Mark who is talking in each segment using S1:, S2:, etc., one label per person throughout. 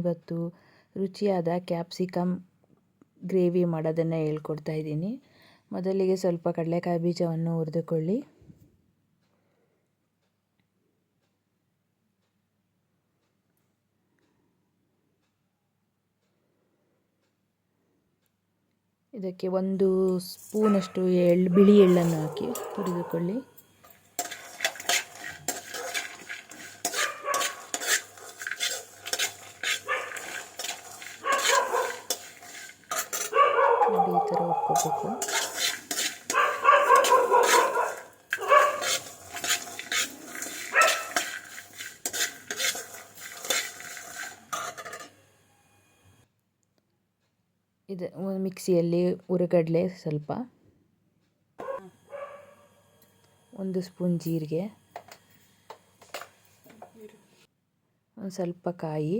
S1: ಇವತ್ತು ರುಚಿಯಾದ capsicum gravy ಮಾಡೋದನ್ನು ಹೇಳ್ಕೊಡ್ತಾ ಇದ್ದೀನಿ. ಮೊದಲಿಗೆ ಸ್ವಲ್ಪ ಕಡಲೆಕಾಯಿ ಬೀಜವನ್ನು ಹುರಿದುಕೊಳ್ಳಿ. ಇದಕ್ಕೆ ಒಂದು ಸ್ಪೂನಷ್ಟು ಎಳ್ಳು ಬಿಳಿ ಎಳ್ಳನ್ನು ಹಾಕಿ ಹುರಿದುಕೊಳ್ಳಿ ನೋಡಿ ಈ ಥರ ಇಟ್ಕೋಬೇಕು ಇದು ಮಿಕ್ಸಿಯಲ್ಲಿ ಹುರಿಗಡಲೆ ಸ್ವಲ್ಪ. ಒಂದು ಸ್ಪೂನ್ ಜೀರಿಗೆ. ಒಂದು ಸ್ವಲ್ಪ ಕಾಯಿ.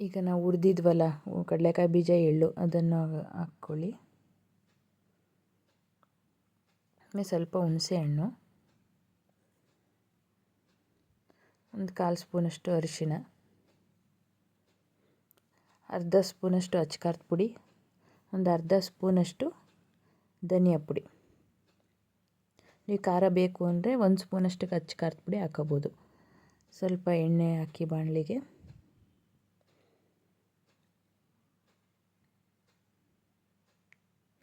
S1: ಈಗ ನಾವು ಹುರಿದಿದ್ವಲ್ಲ, ಕಡಲೆಕಾಯಿ ಬೀಜ ಎಳ್ಳು, ಅದನ್ನು ಹಾಕ್ಕೊಳ್ಳಿ. ಸ್ವಲ್ಪ ಹುಣಸೆ ಹಣ್ಣು. ಒಂದು ಕಾಲು ಸ್ಪೂನಷ್ಟು ಅರಿಶಿಣ. ಅರ್ಧ ಸ್ಪೂನಷ್ಟು ಅಚ್ಕಾರದ ಪುಡಿ. ಒಂದು ಅರ್ಧ ಸ್ಪೂನಷ್ಟು ಧನಿಯಾ ಪುಡಿ. ನೀವು ಖಾರ ಬೇಕು ಅಂದರೆ ಒಂದು ಸ್ಪೂನಷ್ಟು ಅಚ್ಕಾರದ ಪುಡಿ ಹಾಕೋಬೋದು. ಸ್ವಲ್ಪ ಎಣ್ಣೆ ಹಾಕಿ ಬಾಣಲಿಗೆ.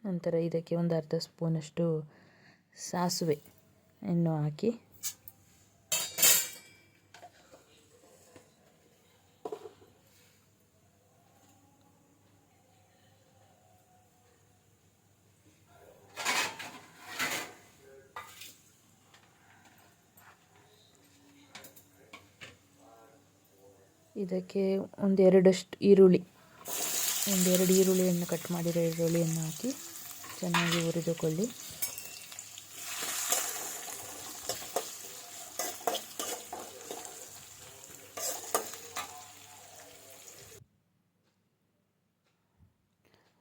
S1: ನಂತರ ಇದಕ್ಕೆ ಒಂದು ಅರ್ಧ ಸ್ಪೂನಷ್ಟು ಸಾಸಿವೆ ಅನ್ನು ಹಾಕಿ. ಇದಕ್ಕೆ ಒಂದೆರಡಷ್ಟು ಈರುಳ್ಳಿ, ಒಂದೆರಡು ಈರುಳ್ಳಿಯನ್ನು ಕಟ್ ಮಾಡಿರೋ ಈರುಳ್ಳಿಯನ್ನು ಹಾಕಿ. ಚೆನ್ನಾಗಿ ಹುರಿದುಕೊಳ್ಳಿ.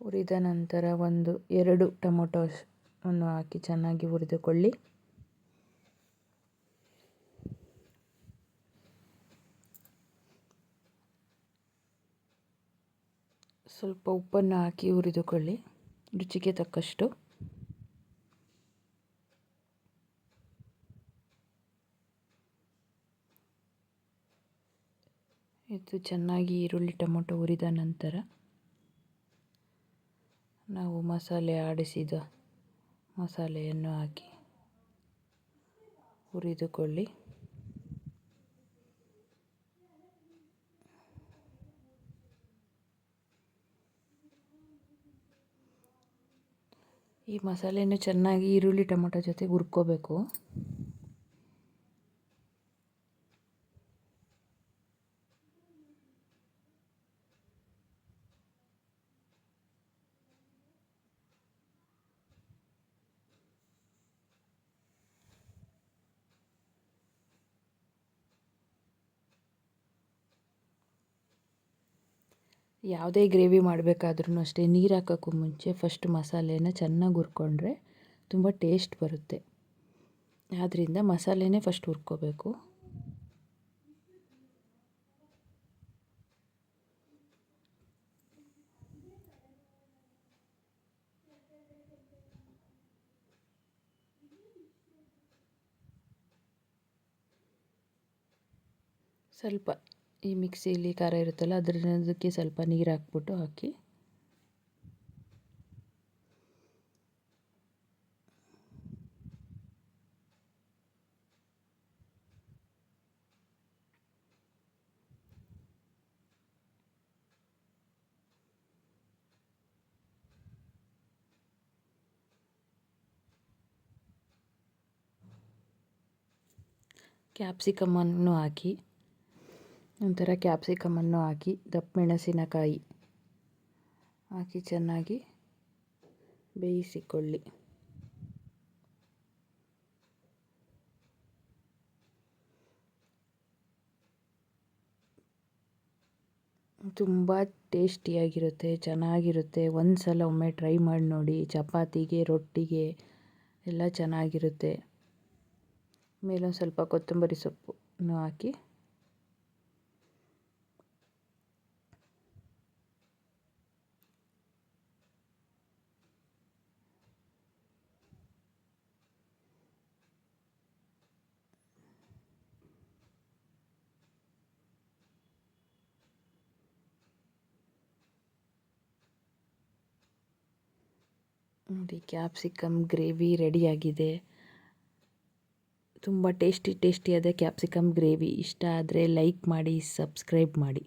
S1: ಹುರಿದ ನಂತರ ಒಂದು ಎರಡು ಟೊಮೊಟೊವನ್ನು ಹಾಕಿ ಚೆನ್ನಾಗಿ ಹುರಿದುಕೊಳ್ಳಿ. ಸ್ವಲ್ಪ ಉಪ್ಪನ್ನು ಹಾಕಿ ಹುರಿದುಕೊಳ್ಳಿ. ರುಚಿಗೆ ತಕ್ಕಷ್ಟು. ಇದು ಚೆನ್ನಾಗಿ ಈರುಳ್ಳಿ ಟೊಮೊಟೊ ಹುರಿದ ನಂತರ ನಾವು ಮಸಾಲೆ ಆಡಿಸಿದ ಮಸಾಲೆಯನ್ನು ಹಾಕಿ ಹುರಿದುಕೊಳ್ಳಿ. ಈ ಮಸಾಲೆಯನ್ನು ಚೆನ್ನಾಗಿ ಈರುಳ್ಳಿ ಟೊಮೊಟೊ ಜೊತೆ ಹುರ್ಕೋಬೇಕು. ಯಾವುದೇ ಗ್ರೇವಿ ಮಾಡಬೇಕಾದ್ರೂ ಅಷ್ಟೇ ನೀರು ಹಾಕೋಕ್ಕೂ ಮುಂಚೆ ಫಸ್ಟ್ ಮಸಾಲೆನ ಚೆನ್ನಾಗಿ ಹುರ್ಕೊಂಡ್ರೆ ತುಂಬ ಟೇಸ್ಟ್ ಬರುತ್ತೆ. ಆದ್ದರಿಂದ ಮಸಾಲೆನೇ ಫಸ್ಟ್ ಹುರ್ಕೋಬೇಕು. ಸ್ವಲ್ಪ ಈ ಮಿಕ್ಸಿಲಿ ಖಾರ ಇರುತ್ತಲ್ಲ ಅದಕ್ಕೆ ಸ್ವಲ್ಪ ನೀರು ಹಾಕ್ಬಿಟ್ಟು ಹಾಕಿ. ಕ್ಯಾಪ್ಸಿಕಮನ್ನು ಹಾಕಿ. ನಂತರ ಕ್ಯಾಪ್ಸಿಕಮನ್ನು ಹಾಕಿ ದಪ್ಪ ಮೆಣಸಿನಕಾಯಿ ಹಾಕಿ ಚೆನ್ನಾಗಿ ಬೇಯಿಸಿಕೊಳ್ಳಿ. ತುಂಬ ಟೇಸ್ಟಿಯಾಗಿರುತ್ತೆ, ಚೆನ್ನಾಗಿರುತ್ತೆ. ಒಂದು ಸಲ ಒಮ್ಮೆ ಟ್ರೈ ಮಾಡಿ ನೋಡಿ, ಚಪಾತಿಗೆ, ರೊಟ್ಟಿಗೆ ಎಲ್ಲ ಚೆನ್ನಾಗಿರುತ್ತೆ. ಮೇಲೊಂದು ಸ್ವಲ್ಪ ಕೊತ್ತಂಬರಿ ಸೊಪ್ಪನ್ನು ಹಾಕಿ ನೋಡಿ ಕ್ಯಾಪ್ಸಿಕಮ್ ಗ್ರೇವಿ ರೆಡಿಯಾಗಿದೆ ತುಂಬ ಟೇಸ್ಟಿ ಟೇಸ್ಟಿಯಾದ ಕ್ಯಾಪ್ಸಿಕಮ್ ಗ್ರೇವಿ ಇಷ್ಟ ಆದರೆ ಲೈಕ್ ಮಾಡಿ ಸಬ್ಸ್ಕ್ರೈಬ್ ಮಾಡಿ.